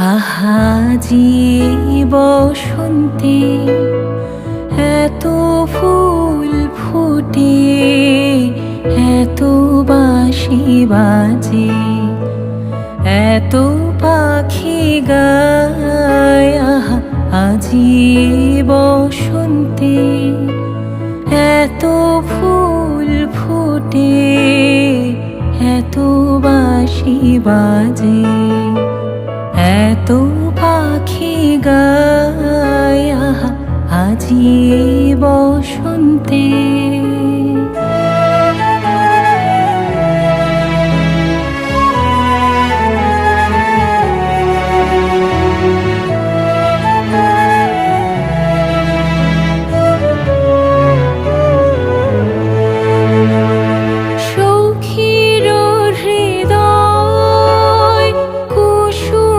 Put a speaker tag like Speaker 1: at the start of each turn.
Speaker 1: আহাজি বসন্তে এত ফুল ফুটে, এত বাঁশি বাজে, এত পাখি গায় আজি বসন্তে এত ফুল ফুটে, এত বাঁশি বাজে। পাখি গায়া আজি বসন্তে